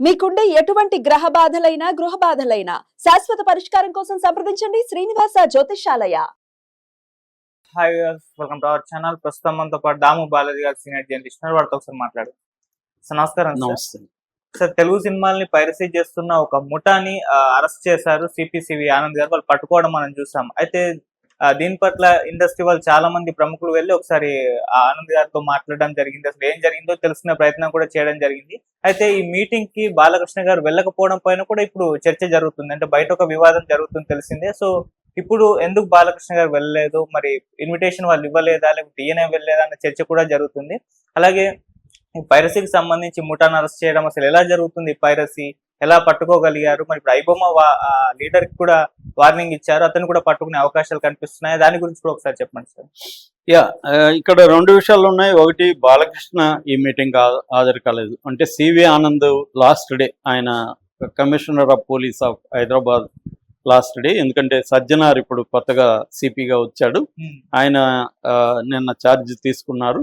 మీకుండే ఎటువంటి గ్రహ బాధలైనా గృహ బాధలైనా శాశ్వత పరిష్కారం కోసం సంప్రదించండి Srinivasa Jyothishalaya hi welcome to our channel ప్రస్తుతం మనతో పాటు దాము బాలాజీ గారు సీనియర్ జర్నలిస్ట్. వారితో ఒకసారి మాట్లాడు సార్ నమస్కారం సార్. నమస్తే. సార్ తెలుగు సినిమాల్ని పైరసీ చేస్తున్న ఒక ముఠాని అరెస్ట్ చేశారు సిపిసివి ఆనంద్ గారు. వాళ్ళు పట్టుకోవడం మనం చూసాం. అయితే దీని పట్ల ఇండస్ట్రీ వాళ్ళు చాలా మంది ప్రముఖులు వెళ్ళి ఒకసారి ఆనంద్ గారితో మాట్లాడడం జరిగింది. అసలు ఏం జరిగిందో తెలుసుకునే ప్రయత్నం కూడా చేయడం జరిగింది. అయితే ఈ మీటింగ్కి బాలకృష్ణ గారు వెళ్ళకపోవడం పైన కూడా ఇప్పుడు చర్చ జరుగుతుంది. అంటే బయట ఒక వివాదం జరుగుతుంది తెలిసిందే. సో ఇప్పుడు ఎందుకు బాలకృష్ణ గారు వెళ్ళలేదు? మరి ఇన్విటేషన్ వాళ్ళు ఇవ్వలేదా? లేకపోతే ఈయన వెళ్ళలేదా అన్న చర్చ కూడా జరుగుతుంది. అలాగే ఈ పైరసీకి సంబంధించి ముఠాను అరెస్ట్ చేయడం అసలు ఎలా జరుగుతుంది పైరసీ ఎలా పట్టుకోగలిగారు? మరి ఇప్పుడు ఐబొమ్మ లీడర్కి కూడా వార్నింగ్ ఇచ్చారు. అతను కూడా పట్టుకునే అవకాశాలు కనిపిస్తున్నాయి. దాని గురించి కూడా ఒకసారి చెప్పండి సార్. యా ఇక్కడ రెండు విషయాలు ఉన్నాయి. ఒకటి బాలకృష్ణ ఈ మీటింగ్ హాజరు కాలేదు. అంటే సివి ఆనంద్ లాస్ట్ డే ఆయన commissioner of police of Hyderabad last day. ఎందుకంటే సజ్జనార్ ఇప్పుడు కొత్తగా సిపిగా వచ్చాడు. ఆయన నిన్న ఛార్జ్ తీసుకున్నారు.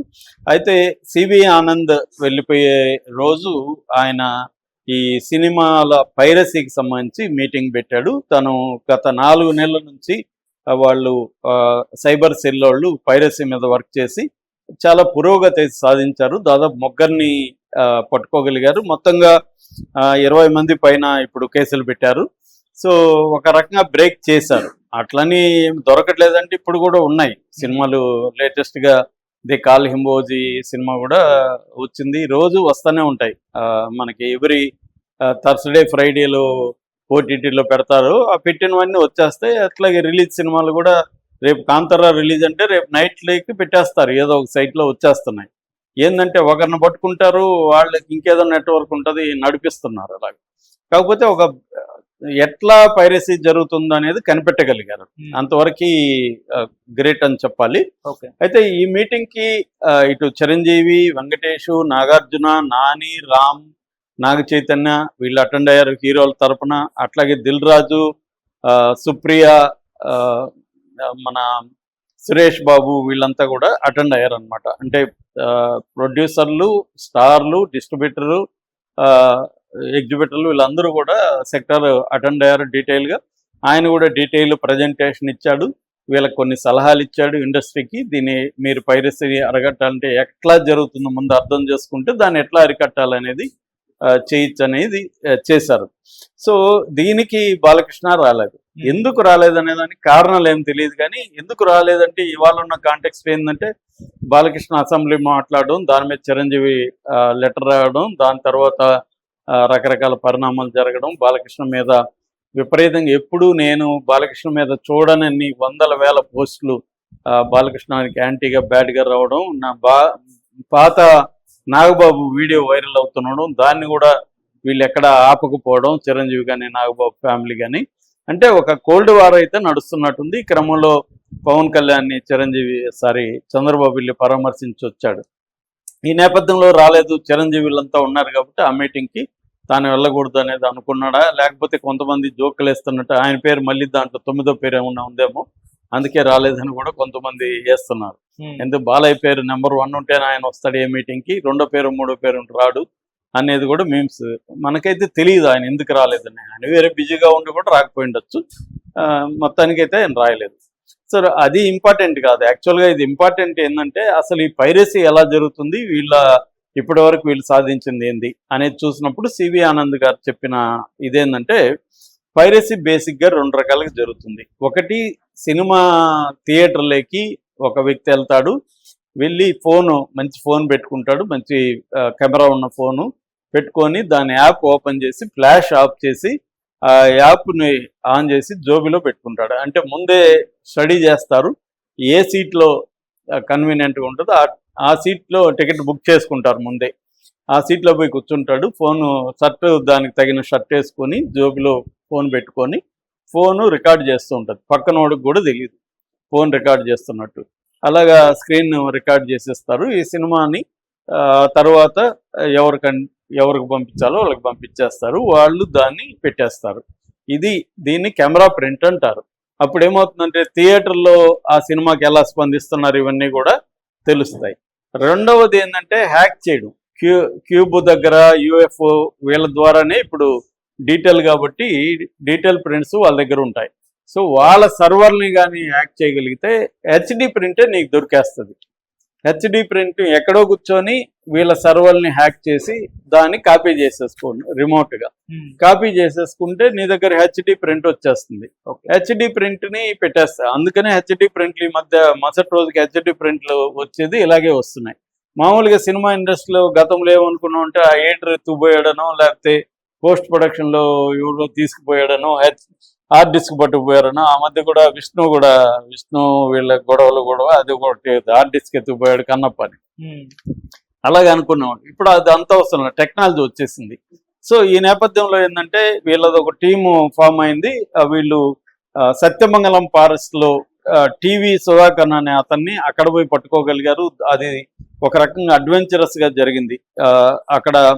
అయితే సివి ఆనంద్ వెళ్ళిపోయే రోజు ఆయన ఈ సినిమాల పైరసీకి సంబంధించి మీటింగ్ పెట్టాడు. తను గత నాలుగు నెలల నుంచి వాళ్ళు ఆ, సైబర్ సెల్ వాళ్ళు పైరసీ మీద వర్క్ చేసి చాలా పురోగతి సాధించారు. దాదాపు ముగ్గురిని ఆ, పట్టుకోగలిగారు. మొత్తంగా ఇరవై మంది పైన ఇప్పుడు కేసులు పెట్టారు. సో ఒక రకంగా బ్రేక్ చేశారు. అట్లని ఏం దొరకట్లేదంటే ఇప్పుడు కూడా ఉన్నాయి. సినిమాలు లేటెస్ట్గా ది కాల్ హింబోజీ సినిమా కూడా వచ్చింది. రోజు వస్తూనే ఉంటాయి. ఆ, మనకి ఎవ్రీ థర్స్డే ఫ్రైడేలో ఓటీటీలో పెడతారు. ఆ పెట్టినవన్నీ వచ్చేస్తాయి. అట్లాగే రిలీజ్ సినిమాలు కూడా రేపు కాంతారా రిలీజ్ అంటే రేపు నైట్ లేకి పెట్టేస్తారు. ఏదో ఒక సైట్లో వచ్చేస్తున్నాయి. ఏంటంటే ఒకరిని పట్టుకుంటారు వాళ్ళకి ఇంకేదో నెట్వర్క్ ఉంటుంది నడిపిస్తున్నారు అలాగే. కాకపోతే ఒక ఎట్లా పైరసీ జరుగుతుందో అనేది కనిపెట్టగలిగారు అంతవరకు గ్రేట్ అని చెప్పాలి. ఓకే. అయితే ఈ మీటింగ్కి ఇటు చిరంజీవి వెంకటేష్ నాగార్జున నాని రామ్ నాగ చైతన్య వీళ్ళు అటెండ్ అయ్యారు హీరోల తరపున. అట్లాగే దిల్ రాజు ఆ, సుప్రియ మన సురేష్ బాబు వీళ్ళంతా కూడా అటెండ్ అయ్యారు అనమాట అంటే ప్రొడ్యూసర్లు స్టార్లు డిస్ట్రిబ్యూటర్లు ఎగ్జిబిటర్లు వీళ్ళందరూ కూడా సెక్టర్ అటెండ్ అయ్యారు డీటెయిల్గా. ఆయన కూడా డీటెయిల్ ప్రజెంటేషన్ ఇచ్చాడు. వీళ్ళకి కొన్ని సలహాలు ఇచ్చాడు ఇండస్ట్రీకి. దీన్ని మీరు పైరసీ అరగట్టాలంటే ఎట్లా జరుగుతుందో ముందు అర్థం చేసుకుంటే దాన్ని ఎట్లా అరికట్టాలనేది చేయొచ్చు అనేది చేశారు. సో దీనికి బాలకృష్ణ రాలేదు. ఎందుకు రాలేదనే దానికి కారణాలు ఏం తెలియదు కానీ ఎందుకు రాలేదంటే ఇవాళ ఉన్న కాంటెక్స్ట్ ఏంటంటే బాలకృష్ణ అసెంబ్లీ మాట్లాడడం దాని మీద చిరంజీవి లెటర్ రావడం దాని తర్వాత రకరకాల పరిణామాలు జరగడం బాలకృష్ణ మీద విపరీతంగా ఎప్పుడూ నేను బాలకృష్ణ మీద చూడనన్ని వందల వేల పోస్టులు బాలకృష్ణానికి యాంటీగా బ్యాడ్గా రావడం నా బా పాత నాగబాబు వీడియో వైరల్ అవుతుండడం దాన్ని కూడా వీళ్ళు ఎక్కడ ఆపకపోవడం చిరంజీవి కానీ నాగబాబు ఫ్యామిలీ కానీ అంటే ఒక కోల్డ్ వార్ అయితే నడుస్తున్నట్టుంది. ఈ క్రమంలో పవన్ కళ్యాణ్ని చిరంజీవి సారీ చంద్రబాబు వెళ్ళి పరామర్శించి వచ్చాడు ఈ నేపథ్యంలో రాలేదు. చిరంజీవి వీళ్ళంతా ఉన్నారు కాబట్టి ఆ మీటింగ్కి తాను వెళ్ళకూడదు అనేది అనుకున్నాడా? లేకపోతే కొంతమంది జోకులు వేస్తున్నట్టు ఆయన పేరు మళ్ళీ దాంట్లో తొమ్మిదో పేరు ఏమన్నా ఉందేమో? అందుకే రాలేదని కూడా కొంతమంది వేస్తున్నారు. ఎందుకు? బాలయ్య పేరు నెంబర్ వన్ ఉంటేనే ఆయన వస్తాడు ఏ మీటింగ్కి? రెండో పేరు మూడో పేరు ఉంటే రాడు అనేది కూడా మీమ్స్. మనకైతే తెలియదు ఆయన ఎందుకు రాలేదని. ఆయన వేరే బిజీగా ఉండి కూడా రాకపోయి ఉండొచ్చు. ఆ, మొత్తానికైతే ఆయన రాయలేదు. సో అది ఇంపార్టెంట్ కాదు. యాక్చువల్గా ఇది ఇంపార్టెంట్ ఏంటంటే అసలు ఈ పైరసీ ఎలా జరుగుతుంది? వీళ్ళ ఇప్పటి వరకు వీళ్ళు సాధించింది ఏంది అనేది చూసినప్పుడు సివి ఆనంద్ గారు చెప్పిన ఇదేంటంటే పైరసీ బేసిక్గా రెండు రకాలుగా జరుగుతుంది. ఒకటి సినిమా థియేటర్లోకి ఒక వ్యక్తి వెళ్తాడు వెళ్ళి ఫోను మంచి ఫోన్ పెట్టుకుంటాడు మంచి కెమెరా ఉన్న ఫోను పెట్టుకొని దాని యాప్ ఓపెన్ చేసి ఫ్లాష్ ఆఫ్ చేసి ఆ యాప్ని ఆన్ చేసి జోబిలో పెట్టుకుంటాడు. అంటే ముందే స్టడీ చేస్తారు ఏ సీట్లో కన్వీనియంట్గా ఉంటుందో ఆ ఆ సీట్లో టికెట్ బుక్ చేసుకుంటారు ముందే. ఆ సీట్లో పోయి కూర్చుంటాడు. ఫోను షర్ట్ దానికి తగిన షర్ట్ వేసుకొని జోబిలో ఫోన్ పెట్టుకొని ఫోను రికార్డ్ చేస్తూ ఉంటుంది. పక్కన వాడికి కూడా తెలియదు ఫోన్ రికార్డ్ చేస్తున్నట్టు. అలాగా స్క్రీన్ రికార్డ్ చేసేస్తారు. ఈ సినిమాని తర్వాత ఎవరికన్ ఎవరికి పంపించాలో వాళ్ళకి పంపించేస్తారు. వాళ్ళు దాన్ని పెట్టేస్తారు. ఇది దీన్ని కెమెరా ప్రింట్ అంటారు. అప్పుడు ఏమవుతుందంటే థియేటర్లో ఆ సినిమాకి ఎలా స్పందిస్తున్నారు ఇవన్నీ కూడా తెలుస్తాయి. రెండవది ఏంటంటే హ్యాక్ చేయడం. క్యూ క్యూబ్ దగ్గర యుఎఫ్ఓ వీళ్ళ ద్వారానే ఇప్పుడు డీటెయిల్ కాబట్టి డీటెయిల్ ప్రింట్స్ వాళ్ళ దగ్గర ఉంటాయి. సో వాళ్ళ సర్వర్ని కానీ హ్యాక్ చేయగలిగితే హెచ్డి ప్రింటే నీకు దొరికేస్తుంది. హెచ్డి ప్రింట్ ఎక్కడో కూర్చొని వీళ్ళ సర్వర్ని హ్యాక్ చేసి దాన్ని కాపీ చేసేసుకోండి రిమోట్గా. కాపీ చేసేసుకుంటే నీ దగ్గర హెచ్డి ప్రింట్ వచ్చేస్తుంది. హెచ్డి ప్రింట్ని పెట్టేస్తా అందుకనే హెచ్డి ప్రింట్లు ఈ మధ్య మరుసటి రోజుకి హెచ్డి ప్రింట్లు వచ్చేది ఇలాగే వస్తున్నాయి. మామూలుగా సినిమా ఇండస్ట్రీలో గతంలో ఏమనుకున్నాం అంటే ఆ ఎయిటర్ ఎత్తుకుపోయాడనో లేకపోతే పోస్ట్ ప్రొడక్షన్లో ఎవరో తీసుకుపోయాడనో హెచ్ హార్డ్ డిస్క్ పట్టుకుపోయారనో ఆ మధ్య కూడా విష్ణు కూడా విష్ణు వీళ్ళ గొడవలు గొడవ అది ఒకటి హార్డ్ డిస్క్ ఎత్తుకుపోయాడు కన్నప్ప అని. అలాగే అనుకున్నాం. ఇప్పుడు అది అంత అవసరం టెక్నాలజీ వచ్చేసింది. సో ఈ నేపథ్యంలో ఏంటంటే వీళ్ళది ఒక టీము ఫామ్ అయింది. వీళ్ళు సత్యమంగళం ఫారెస్ట్లో టీవీ సుధాకర్ అనే అతన్ని అక్కడ పోయి పట్టుకోగలిగారు. అది ఒక రకంగా అడ్వెంచరస్గా జరిగింది. ఆ, అక్కడ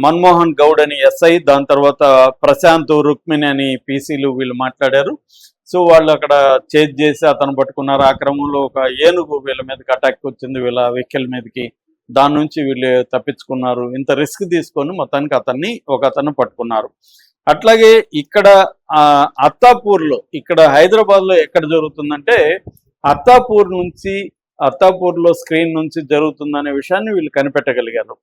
మన్మోహన్ గౌడ్ అని ఎస్ఐ దాని తర్వాత ప్రశాంత్ రుక్మిణి అని పీసీలు వీళ్ళు మాట్లాడారు. సో వాళ్ళు అక్కడ చేజ్ చేసి అతను పట్టుకున్నారు. ఆ క్రమంలో ఒక ఏనుగు వీళ్ళ మీదకి అటాక్ వచ్చింది. వీళ్ళ వెహికల్ మీదకి దాని నుంచి వీళ్ళు తప్పించుకున్నారు. ఇంత రిస్క్ తీసుకొని మొత్తానికి అతన్ని ఒక అతను పట్టుకున్నారు. అట్లాగే ఇక్కడ ఆ, అత్తాపూర్లో ఇక్కడ హైదరాబాద్లో ఎక్కడ జరుగుతుందంటే అత్తాపూర్ నుంచి అత్తాపూర్లో స్క్రీన్ నుంచి జరుగుతుందనే విషయాన్ని వీళ్ళు కనిపెట్టగలిగారు.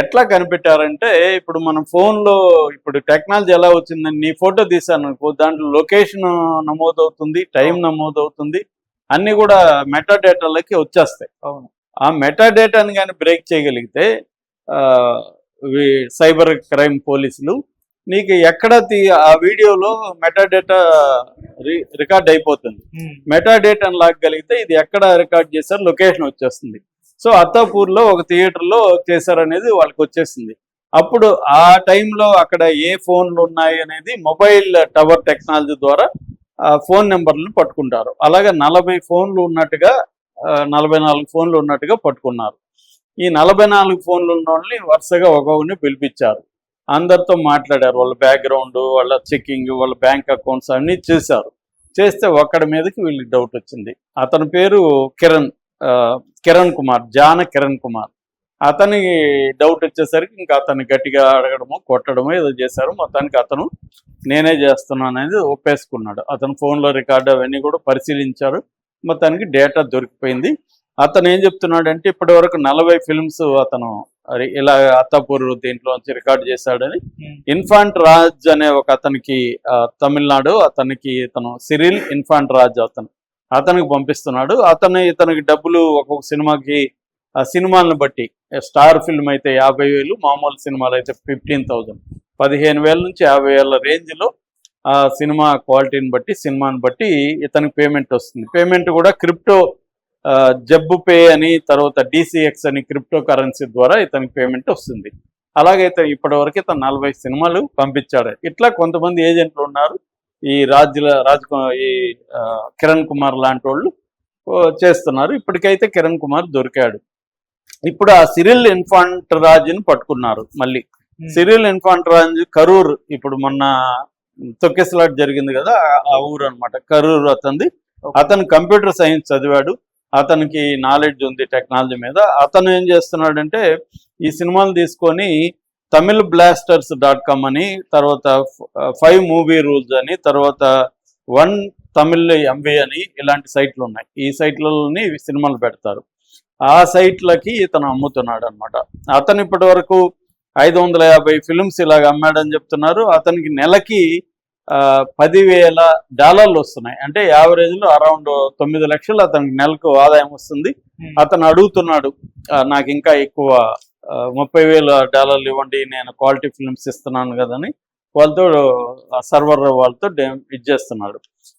ఎట్లా కనిపెట్టారంటే ఇప్పుడు మనం phone లో ఇప్పుడు టెక్నాలజీ ఎలా వచ్చిందని నీ ఫోటో అనుకో దాంట్లో లొకేషన్ నమోదవుతుంది టైం నమోదవుతుంది అన్ని కూడా మెటా డేటాలకి వచ్చేస్తాయి. అవును. ఆ మెటా డేటాని కానీ బ్రేక్ చేయగలిగితే సైబర్ క్రైమ్ పోలీసులు నీకు ఎక్కడ ఆ వీడియోలో మెటా డేటా రి- రికార్డ్ అయిపోతుంది. మెటా డేటాను లాగగలిగితే ఇది ఎక్కడ రికార్డ్ చేశారు? లొకేషన్ వచ్చేస్తుంది. సో అత్తాపూర్లో ఒక థియేటర్లో చేశారనేది వాళ్ళకి వచ్చేసింది. అప్పుడు ఆ టైంలో అక్కడ ఏ ఫోన్లు ఉన్నాయి అనేది మొబైల్ టవర్ టెక్నాలజీ ద్వారా ఫోన్ నెంబర్లను పట్టుకుంటారు. అలాగే నలభై ఫోన్లు ఉన్నట్టుగా నలభై నాలుగు ఫోన్లు ఉన్నట్టుగా పట్టుకున్నారు. ఈ నలభై నాలుగు ఫోన్లు ఉన్న వాళ్ళని వరుసగా ఒక్కొక్కరిని పిలిపించారు. అందరితో మాట్లాడారు. వాళ్ళ బ్యాక్గ్రౌండ్ వాళ్ళ చెకింగ్ వాళ్ళ బ్యాంక్ అకౌంట్స్ అన్నీ చేశారు. చేస్తే ఒక్కడి మీదకి వీళ్ళకి డౌట్ వచ్చింది. అతని పేరు కిరణ్ ఆ, కిరణ్ కుమార్ జాన కిరణ్ కుమార్. అతనికి డౌట్ వచ్చేసరికి ఇంకా అతన్ని గట్టిగా అడగడము కొట్టడము ఏదో చేశారు. మొత్తానికి అతను నేనే చేస్తున్నాను అనేది ఒప్పేసుకున్నాడు. అతను ఫోన్లో రికార్డు అవన్నీ కూడా పరిశీలించారు. మొత్తానికి డేటా దొరికిపోయింది. అతను ఏం చెప్తున్నాడంటే ఇప్పటి వరకు నలభై ఫిల్మ్స్ అతను ఇలా అత్తాపూర్ దీంట్లో రికార్డ్ చేశాడని. ఇన్ఫాంట్ రాజ్ అనే ఒక అతనికి తమిళనాడు అతనికి ఇతను సిరిల్ ఇన్ఫాంట్ రాజ్ అతను అతనికి పంపిస్తున్నాడు. అతను ఇతనికి డబ్బులు ఒక్కొక్క సినిమాకి సినిమాలను బట్టి స్టార్ ఫిల్మ్ అయితే యాభై వేలు మామూలు సినిమాలు అయితే ఫిఫ్టీన్ థౌజండ్. పదిహేను వేల నుంచి యాభై వేల రేంజ్లో ఆ సినిమా క్వాలిటీని బట్టి సినిమాని బట్టి ఇతనికి పేమెంట్ వస్తుంది. పేమెంట్ కూడా క్రిప్టో జబ్బు పే అని తర్వాత డిసిఎక్స్ అని క్రిప్టో కరెన్సీ ద్వారా ఇతనికి పేమెంట్ వస్తుంది. అలాగే ఇతను ఇప్పటి వరకు ఇతను నలభై సినిమాలు పంపించాడు. ఇట్లా కొంతమంది ఏజెంట్లు ఉన్నారు. ఈ రాజ్యుల రాజ్ ఈ కిరణ్ కుమార్ లాంటి వాళ్ళు చేస్తున్నారు. ఇప్పటికైతే కిరణ్ కుమార్ దొరికాడు. ఇప్పుడు ఆ సిరిల్ ఇన్ఫాంట్ రాజుని పట్టుకున్నారు మళ్ళీ. సిరిల్ ఇన్ఫాంట్ రాజు కరూర్ ఇప్పుడు మొన్న తొక్కిసలాట్ జరిగింది కదా ఆ- ఊరు అన్నమాట. కరూర్ అతనిది. అతను కంప్యూటర్ సైన్స్ చదివాడు. అతనికి నాలెడ్జ్ ఉంది టెక్నాలజీ మీద. అతను ఏం చేస్తున్నాడంటే ఈ సినిమాలు తీసుకొని తమిళ్ బ్లాస్టర్స్ డాట్ కామ్ అని తర్వాత ఫైవ్ మూవీ రూల్స్ అని తర్వాత వన్ తమిళ్ ఎంవి అని ఇలాంటి సైట్లు ఉన్నాయి. ఈ సైట్లలోని సినిమాలు పెడతారు. ఆ సైట్లకి ఇతను అమ్ముతున్నాడు అనమాట అతను ఇప్పటి వరకు ఐదు వందల యాభై ఫిల్మ్స్ ఇలాగ అమ్మాడని చెప్తున్నారు. అతనికి నెలకి పదివేల డాలర్లు వస్తున్నాయి. అంటే యావరేజ్లో అరౌండ్ తొమ్మిది లక్షలు అతనికి నెలకు ఆదాయం వస్తుంది. అతను అడుగుతున్నాడు "ఆ, నాకు ఇంకా ఎక్కువ ముప్పై వేల డాలర్లు ఇవ్వండి నేను క్వాలిటీ ఫిల్మ్స్ ఇస్తున్నాను కదని వాళ్ళతో సర్వర్ వాళ్ళతో ఇచ్చేస్తున్నాడు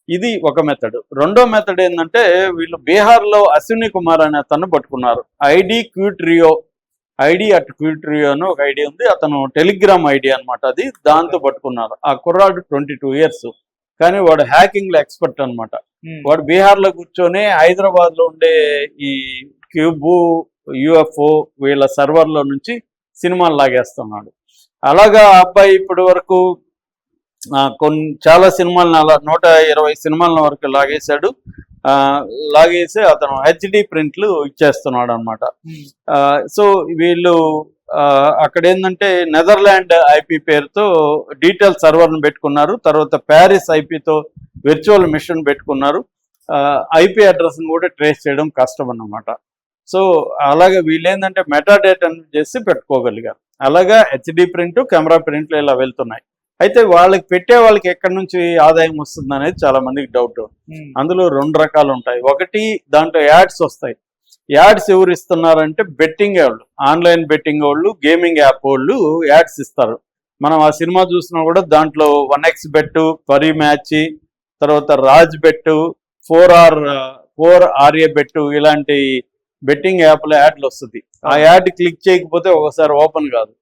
ఇది ఒక మెథడ్. రెండో మెథడ్ ఏంటంటే వీళ్ళు బీహార్లో అశ్విని కుమార్ అనే అతను పట్టుకున్నారు. ఐడి క్యూట్రియో ఐడి అట్ క్యూట్రియో అని ఒక ఐడి ఉంది. అతను టెలిగ్రామ్ ఐడి అన్నమాట అది. దాంతో పట్టుకున్నారు. ఆ కుర్రాడు ట్వంటీ టూ ఇయర్స్. కానీ వాడు హ్యాకింగ్లో ఎక్స్పర్ట్ అన్నమాట. వాడు బీహార్లో కూర్చొని హైదరాబాద్లో ఉండే ఈ క్యూబు యుఎఫ్ఓ వీళ్ళ సర్వర్లో నుంచి సినిమాలు లాగేస్తున్నాడు. అలాగా ఆ అబ్బాయి ఇప్పటి వరకు కొన్ని చాలా సినిమాలను అలా నూట ఇరవై సినిమాల వరకు లాగేశాడు. లాగేసి అతను హెచ్డి ప్రింట్లు ఇచ్చేస్తున్నాడు అనమాట సో వీళ్ళు ఆ, అక్కడ ఏంటంటే నెదర్లాండ్ ఐపీ పేరుతో డీటెయిల్ సర్వర్ను పెట్టుకున్నారు. తర్వాత ప్యారిస్ ఐపీతో విర్చువల్ మిషన్ పెట్టుకున్నారు. ఐపీ అడ్రస్ని కూడా ట్రేస్ చేయడం కష్టం అన్నమాట సో అలాగే వీళ్ళు ఏంటంటే మెటాడేట్ అని చేసి పెట్టుకోగలిగారు. అలాగా హెచ్డి ప్రింట్ కెమెరా ప్రింట్లు ఇలా వెళ్తున్నాయి. అయితే వాళ్ళకి పెట్టే వాళ్ళకి ఎక్కడి నుంచి ఆదాయం వస్తుంది అనేది చాలా మందికి డౌట్ అందులో రెండు రకాలు ఉంటాయి. ఒకటి దాంట్లో యాడ్స్ వస్తాయి. యాడ్స్ ఎవరు ఇస్తున్నారంటే బెట్టింగ్ వాళ్ళు ఆన్లైన్ బెట్టింగ్ వాళ్ళు గేమింగ్ యాప్ వాళ్ళు యాడ్స్ ఇస్తారు. మనం ఆ సినిమా చూసినా కూడా దాంట్లో one X bet Parimatch తర్వాత Raj bet four R four RA bet ఇలాంటి బెట్టింగ్ యాప్లో యాడ్లు వస్తుంది. ఆ యాడ్ క్లిక్ చేయకపోతే ఒకసారి ఓపెన్ కాదు.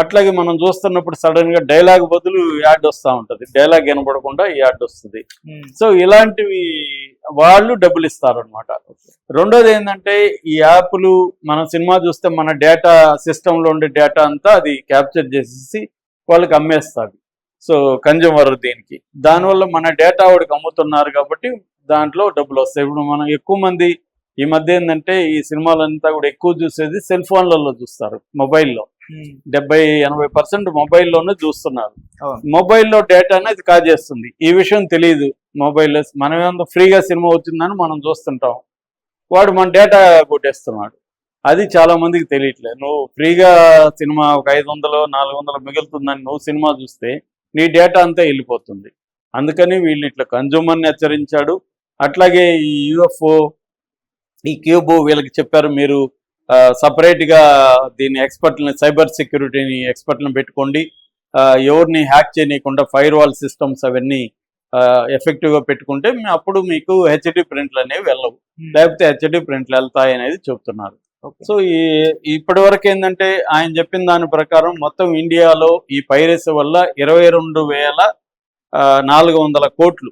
అట్లాగే మనం చూస్తున్నప్పుడు సడన్గా డైలాగ్ బదులు యాడ్ వస్తూ ఉంటది. డైలాగ్ వినపడకుండా ఈ యాడ్ వస్తుంది. ఉమ్, సో ఇలాంటివి వాళ్ళు డబ్బులు ఇస్తారు అనమాట రెండోది ఏంటంటే ఈ యాప్లు మన సినిమా చూస్తే మన డేటా సిస్టంలో ఉండే డేటా అంతా అది క్యాప్చర్ చేసేసి వాళ్ళకి అమ్మేస్తారు సో కన్జ్యూమర్ దీనికి. దానివల్ల మన డేటా వాడికి అమ్ముతున్నారు కాబట్టి దాంట్లో డబ్బులు వస్తాయి. ఇప్పుడు మనం ఎక్కువ మంది ఈ మధ్య ఏంటంటే ఈ సినిమాలంతా కూడా ఎక్కువ చూసేది సెల్ ఫోన్లలో చూస్తారు. మొబైల్లో. డెబ్బై ఎనభై పర్సెంట్ మొబైల్లోనే చూస్తున్నారు. మొబైల్లో డేటా అనేది కాజేస్తుంది ఈ విషయం తెలియదు మొబైల్లో. మనం ఏమో ఫ్రీగా సినిమా వచ్చిందని మనం చూస్తుంటాం. వాడు మన డేటా కొట్టేస్తున్నాడు. అది చాలా మందికి తెలియట్లేదు నువ్వు ఫ్రీగా సినిమా ఒక ఐదు వందలు నాలుగు వందలు మిగులుతుందని నువ్వు సినిమా చూస్తే నీ డేటా అంతా వెళ్ళిపోతుంది. అందుకని వీళ్ళు ఇట్లా కన్జ్యూమర్ని హెచ్చరించాడు. అట్లాగే ఈ యుఎఫ్ఓ ఈ క్యూబ్ వీళ్ళకి చెప్పారు మీరు సపరేట్గా దీని ఎక్స్పర్ట్ని సైబర్ సెక్యూరిటీని ఎక్స్పర్ట్లను పెట్టుకోండి. ఎవరిని హ్యాక్ చేయనీయకుండా ఫైర్ వాల్ సిస్టమ్స్ అవన్నీ ఎఫెక్టివ్గా పెట్టుకుంటే అప్పుడు మీకు హెచ్డి ప్రింట్లు అనేవి వెళ్ళవు. ఉమ్, లేకపోతే హెచ్డి ప్రింట్లు వెళ్తాయి అనేది చెప్తున్నారు. సో ఈ ఇప్పటి వరకు ఏంటంటే ఆయన చెప్పిన దాని ప్రకారం మొత్తం ఇండియాలో ఈ పైరసీ వల్ల ఇరవై రెండు వేల నాలుగు వందల కోట్లు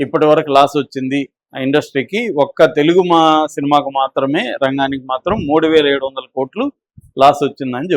ఇప్పటి వరకు లాస్ వచ్చింది. ఇండస్ట్రీకి ఒక్క తెలుగు మా సినిమాకు మాత్రమే రంగానికి మాత్రం మూడు వేల ఏడు వందల కోట్లు లాస్ వచ్చిందని చెప్తున్నారు